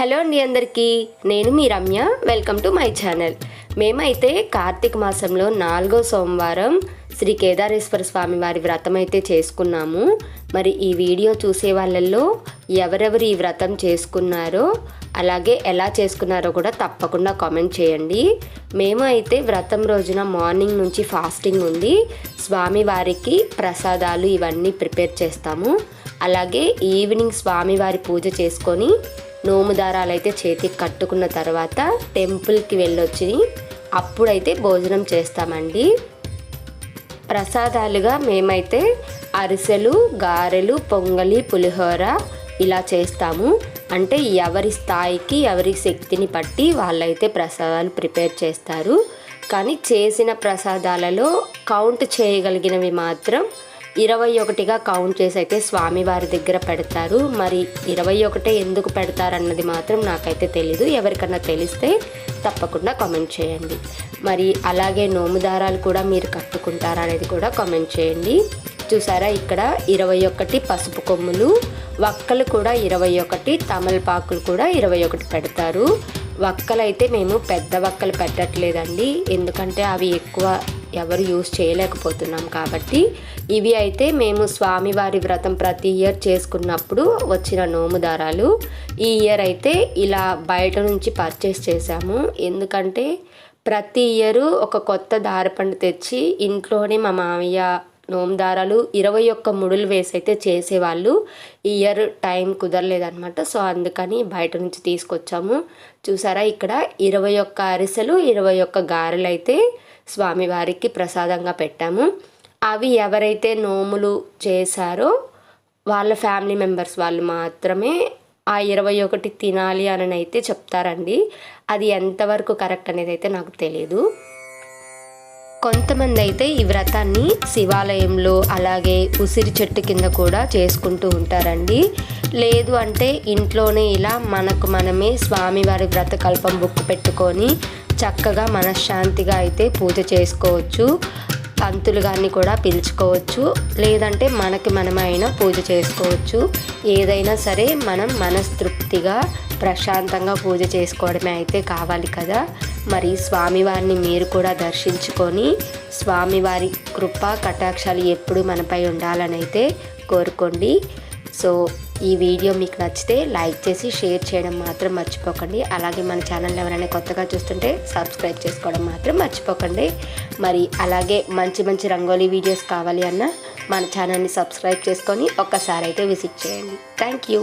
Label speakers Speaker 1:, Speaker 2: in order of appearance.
Speaker 1: Hello అండి అందరికీ నేను మీ Ramya. Welcome to my channel మేమైతే కార్తీక మాసంలో నాలుగో సోమవారం శ్రీ కేదారేశ్వర స్వామి వారి వ్రతం అయితే చేసుకున్నాము. మరి ఈ వీడియో చూసే వాళ్ళల్లో ఎవరెవరు ఈ వ్రతం చేసుకున్నారో అలాగే ఎలా చేసుకున్నారో కూడా తప్పకుండా కామెంట్ చేయండి. మేము అయితే వ్రతం రోజున మార్నింగ్ నుంచి ఫాస్టింగ్ ఉంది. స్వామివారికి ప్రసాదాలు ఇవన్నీ ప్రిపేర్ చేస్తాము. అలాగే ఈవినింగ్ స్వామివారి పూజ చేసుకొని నోము దారాలు అయితే చేతికి కట్టుకున్న తర్వాత టెంపుల్కి వెళ్ళొచ్చి అప్పుడైతే భోజనం చేస్తామండి. ప్రసాదాలుగా మేమైతే అరిసెలు గారెలు పొంగలి పులిహోర ఇలా చేస్తాము. అంటే ఎవరి స్థాయికి ఎవరి శక్తిని బట్టి వాళ్ళైతే ప్రసాదాలు ప్రిపేర్ చేస్తారు. కానీ చేసిన ప్రసాదాలలో కౌంట్ చేయగలిగినవి మాత్రం ఇరవై ఒకటిగా కౌంట్ చేసి అయితే స్వామివారి దగ్గర పెడతారు. మరి ఇరవై ఒకటే ఎందుకు పెడతారన్నది మాత్రం నాకైతే తెలీదు. ఎవరికన్నా తెలిస్తే తప్పకుండా కామెంట్ చేయండి. మరి అలాగే నోము దారాలు కూడా మీరు కట్టుకుంటారా అనేది కూడా కామెంట్ చేయండి. చూసారా ఇక్కడ ఇరవై ఒకటి పసుపు కొమ్ములు వక్కలు కూడా ఇరవై ఒకటి తమలపాకులు కూడా ఇరవై ఒకటి పెడతారు. వక్కలైతే మేము పెద్ద వక్కలు పెట్టట్లేదండి. ఎందుకంటే అవి ఎక్కువ ఎవరు యూజ్ చేయలేకపోతున్నాం కాబట్టి. ఇవి అయితే మేము స్వామివారి వ్రతం ప్రతి ఇయర్ చేసుకున్నప్పుడు వచ్చిన నోము దారాలు. ఈ ఇయర్ అయితే ఇలా బయట నుంచి పర్చేస్ చేశాము. ఎందుకంటే ప్రతి ఇయరు ఒక కొత్త దారపండు తెచ్చి ఇంట్లోనే మా మామయ్య నోమదారాలు ఇరవై ఒక్క ముడులు వేసి అయితే చేసేవాళ్ళు ఇయర్ టైం కుదరలేదనమాట సో అందుకని బయట నుంచి తీసుకొచ్చాము. చూసారా ఇక్కడ ఇరవై ఒక్క అరిసెలు ఇరవై ఒక్క గారెలు అయితే స్వామివారికి ప్రసాదంగా పెట్టాము. అవి ఎవరైతే నోములు చేశారో వాళ్ళ ఫ్యామిలీ మెంబర్స్ వాళ్ళు మాత్రమే ఆ ఇరవై ఒకటి తినాలి అని అయితే చెప్తారండి. అది ఎంతవరకు కరెక్ట్ అనేది అయితే నాకు తెలియదు కొంతమంది అయితే ఈ వ్రతాన్ని శివాలయంలో అలాగే ఉసిరి చెట్టు కింద కూడా చేసుకుంటూ ఉంటారండి. లేదు అంటే ఇంట్లోనే ఇలా మనకు మనమే స్వామివారి వ్రత కల్పం బుక్ పెట్టుకొని చక్కగా మనశ్శాంతిగా అయితే పూజ చేసుకోవచ్చు. పంతులు గారిని కూడా పిలుచుకోవచ్చు. లేదంటే మనకి మనమైనా పూజ చేసుకోవచ్చు. ఏదైనా సరే మనం మనస్తృప్తిగా ప్రశాంతంగా పూజ చేసుకోవడమే అయితే కావాలి కదా. మరి స్వామివారిని మీరు కూడా దర్శించుకొని స్వామివారి కృప కటాక్షాలు ఎప్పుడు మనపై ఉండాలని అయితే కోరుకోండి. సో ఈ వీడియో మీకు నచ్చితే లైక్ చేసి షేర్ చేయడం మాత్రం మర్చిపోకండి. అలాగే మన ఛానల్ ఎవరైనా కొత్తగా చూస్తుంటే సబ్స్క్రైబ్ చేసుకోవడం మాత్రం మర్చిపోకండి. మరి అలాగే మంచి మంచి రంగోలీ వీడియోస్ కావాలి అన్న మన ఛానల్ని సబ్స్క్రైబ్ చేసుకొని ఒక్కసారి అయితే విజిట్ చేయండి. Thank you.